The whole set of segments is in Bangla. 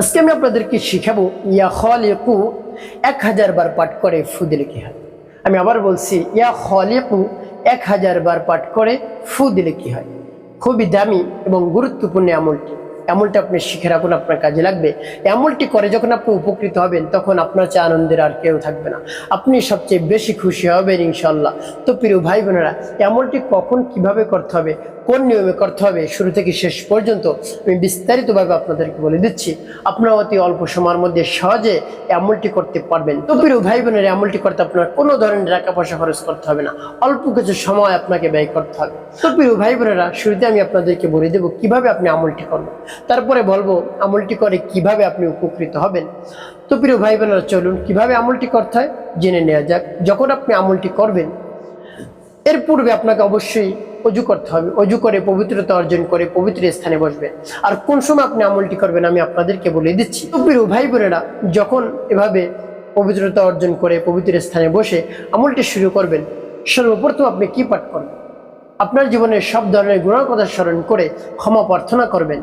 আজকে আমি আপনাদেরকে শিখাবো, ইয়া খলিকু, এক হাজার বার পাঠ করে ফু দিলে কি হয়। আমি আবার বলছি, ইয়া খলিকু, এক হাজার বার পাঠ করে ফু দিলে কি হয়। খুবই দামি এবং গুরুত্বপূর্ণ আমলটি। আমলটা আপনি শিখে রাখুন, আপনার কাজে লাগবে। আমলটি করে যখন আপনি উপকৃত হবেন, তখন আপনার চেয়ে আনন্দের আর কেউ থাকবে না। আপনি সবচেয়ে বেশি খুশি হবেন ইনশাল্লাহ তো প্রিয় ভাই বোনেরা আমলটি কখন কীভাবে করতে হবে? কোন নিয়মে করতে হবে শুরু থেকে শেষ পর্যন্ত আমি বিস্তারিতভাবে আপনাদেরকে বলে দিচ্ছি। আপনারা অতি অল্প সময়ের মধ্যে সহজে আমলটি করতে পারবেন। তো ভাই বোনের আমলটি করতে আপনার কোনো ধরনের টাকা পয়সা খরচ করতে হবে না। অল্প কিছু সময় আপনাকে ব্যয় করতে হবে। তো ভাই বোনেরা শুরুতে আমি আপনাদেরকে বলে দেবো কীভাবে আপনি আমলটি করবেন। তারপরে বলব আমলটি করে কীভাবে আপনি উপকৃত হবেন। তো প্রিয় ভাই বোনেরা চলুন কীভাবে আমলটি করতে হয়? জেনে নেওয়া যাক। যখন আপনি আমলটি করবেন, এর পূর্বে আপনাকে অবশ্যই অজু করতে হবে। অজু করে, পবিত্রতা অর্জন করে, পবিত্র স্থানে বসবে। আর কোন সময় আপনি আমলটি করবেন আমি আপনাদেরকে বলে দিচ্ছি। তো প্রিয় ভাই বোনেরা যখন এভাবে পবিত্রতা অর্জন করে, পবিত্র স্থানে বসে আমলটি শুরু করবেন, সর্বপ্রথম আপনি কি পাঠ করবেন? আপনার জীবনের সব ধরনের গুণার কথা স্মরণ করে ক্ষমা প্রার্থনা করবেন।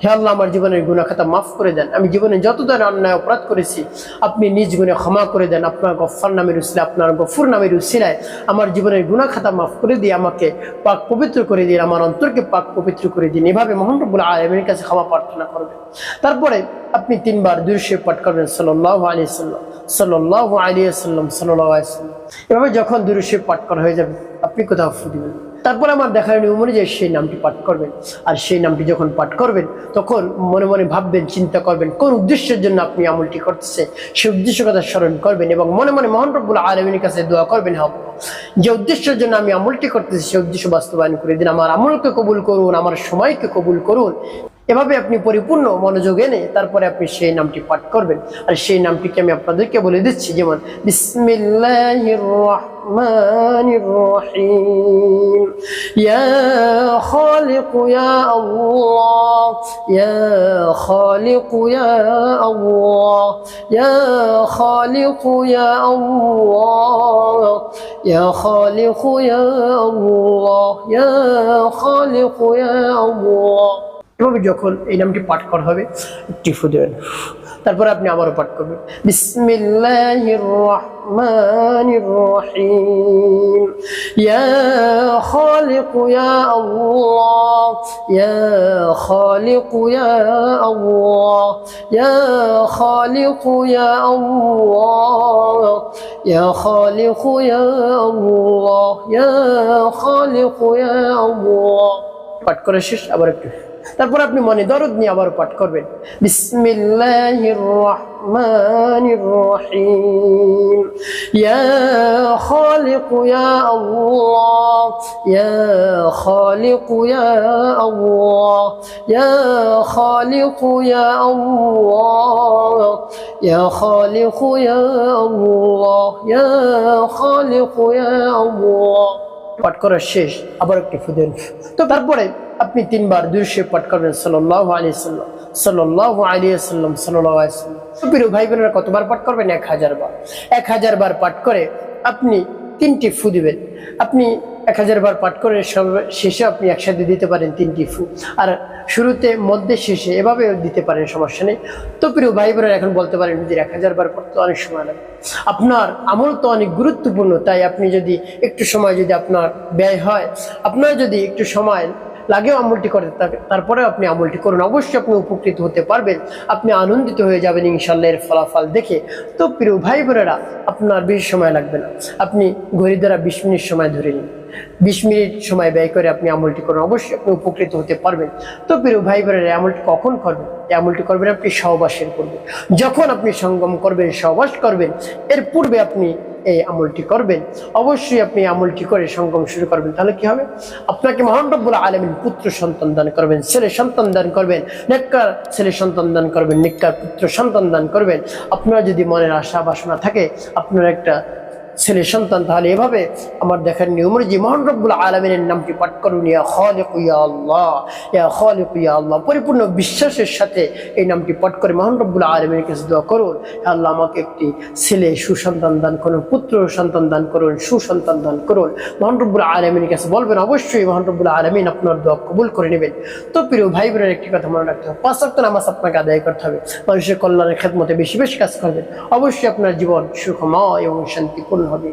হে আল্লাহ, আমার জীবনের গুণা খাতা মাফ করে দেন। আমি জীবনে যত ধরনের অন্যায় অপরাধ করেছি, আপনি নিজ গুণে ক্ষমা করে দেন। আপনার গফার নামের উসিলে আপনার গফুর নামের উসিলায় আমার জীবনের গুণা খাতা মাফ করে দিয়ে আমাকে পাক পবিত্র করে দিন আমার অন্তরকে পাক পবিত্র করে দিন এভাবে মোহাম্মবুল আলমের কাছে ক্ষমা প্রার্থনা করবেন। তারপরে আপনি তিনবার দুরশে পাঠ করবেন সাল্লাহ আলী সাল্লাম সাল্লাহ আলী সাল্লাম সাল্লাহ আলিয়াল্লাম এভাবে যখন দুরশে পাঠ করা হয়ে যাবে, আপনি কোথাও ফু দিবেন তারপর আমার দেখা নিয়ম অনুযায়ী সেই নামটি পাঠ করবেন। আর সেই নামটি যখন পাঠ করবেন, তখন মনে মনে ভাববেন, চিন্তা করবেন, কোন উদ্দেশ্যের জন্য আপনি আমলটি করতেছে সেই উদ্দেশ্য কথা স্মরণ করবেন এবং মনে মনে মোহন রব্বুল আলমিনের কাছে দোয়া করবেন হব যে উদ্দেশ্যের জন্য আমি আমলটি করতেছি, সেই উদ্দেশ্য বাস্তবায়ন করে দিন। আমার আমলকে কবুল করুন, আমার সময়কে কবুল করুন। এভাবে আপনি পরিপূর্ণ মনোযোগ এনে তারপরে আপনি সেই নামটি পাঠ করবেন। আর সেই নামটিকে আমি আপনাদেরকে বলে দিচ্ছি, যেমন, বিসমিল্লাহির এভাবে যখন এই নামটি পাঠ করা হবে, একটি ফু দেবেন। তারপরে আপনি আবারও পাঠ করবেন। পাঠ করা শেষ, আবার একটু। তারপর আপনি মনে দরদ নিয়ে আবার পাঠ করবেন। বিসমিল্লাহির রহমানির রহিম। ইয়া খালিক ইয়া আল্লাহ। ইয়া খালিক ইয়া আল্লাহ। ইয়া খালিক ইয়া আল্লাহ। ইয়া খালিক ইয়া আল্লাহ। ইয়া খালিক ইয়া আল্লাহ। পাঠ করার শেষ, আবার একটি ফুদেন তো তারপরে আপনি তিনবার দুশো পাঠ করবেন সাল্লাহ আলী সাল্লাম সাল্লাহ আলী সাল্লাম সাল্লাহ আলিয়াল্লাম প্রিয় ভাই বোনেরা কতবার পাঠ করবেন? এক হাজার বার। এক হাজার বার পাঠ করে আপনি তিনটি ফু দিবেন। আপনি এক হাজার বার পাঠ করে শেষে আপনি একসাথে দিতে পারেন তিনটি ফু। আর শুরুতে, মধ্যে, শেষে এভাবে দিতে পারেন, সমস্যা নেই। তো প্রিয় ভাই বোনেরা এখন বলতে পারেন যে এক হাজার বার পড়তে অনেক সময় লাগে। আপনার আমল তো অনেক গুরুত্বপূর্ণ, তাই আপনি যদি একটু সময় যদি আপনার ব্যয় হয়, আপনার যদি একটু সময় লাগেও আমলটি করে তারপরে আপনি আমলটি করুন। অবশ্যই আপনি উপকৃত হতে পারবেন। আপনি আনন্দিত হয়ে যাবেন ইনশাল্লাহ এর ফলাফল দেখে। তো প্রিয় ভাই বোনেরা, আপনার বেশি সময় লাগবে না। আপনি ঘড়ি দ্বারা বিশ মিনিট সময় ধরে নিন। বিশ মিনিট সময় ব্যয় করে আপনি আমলটি করুন। অবশ্যই আপনি উপকৃত হতে পারবেন। তো প্রিয় ভাই বোনেরা আমলটি কখন করবেন? আমলটি করবেন আপনি সহবাসের করবেন যখন আপনি সঙ্গম করবেন, সহবাস করবেন, এর পূর্বে আপনি এই আমলটি করবেন। অবশ্যই আপনি আমলটি করে সঙ্গম শুরু করবেন। তাহলে কি হবে? আপনাকে মহান রব্বুল আলমিন পুত্র সন্তান দান করবেন, ছেলে সন্তান দান করবেন, নেককার ছেলে সন্তান দান করবেন নিকার পুত্র সন্তান দান করবেন। আপনার যদি মনের আশা বাসনা থাকে, আপনার একটা ছেলে সন্তান, তাহলে এভাবে আমার দেখার নিয়ম যে মহান রব্বুল আলমিনের নামটি পাঠ করুন, ইয়া খালিক ইয়া আল্লাহ, ইয়া খালিক ইয়া আল্লাহ, পরিপূর্ণ বিশ্বাসের সাথে এই নামটি পাঠ করে মহান রব্বুল আলমিনের কাছে দোয়া করুন। আল্লাহ, আমাকে একটি ছেলে সুসন্তান দান করুন, পুত্র সন্তান দান করুন, সুসন্তান দান করুন। মহান রব্বুল আলমিনের কাছে বলবেন, অবশ্যই মহান রব্বুল আলমিন আপনার দোয়া কবুল করে নেবেন। তো প্রিয় ভাই বোনের একটি কথা মনে রাখতে হবে, পাঁচ সপ্তাহ নামাজ আপনাকে আদায় করতে হবে। মানুষের কল্যাণের খেদমতে বেশি বেশি কাজ করবেন। অবশ্যই আপনার জীবন সুখময় এবং শান্তিপূর্ণ হবে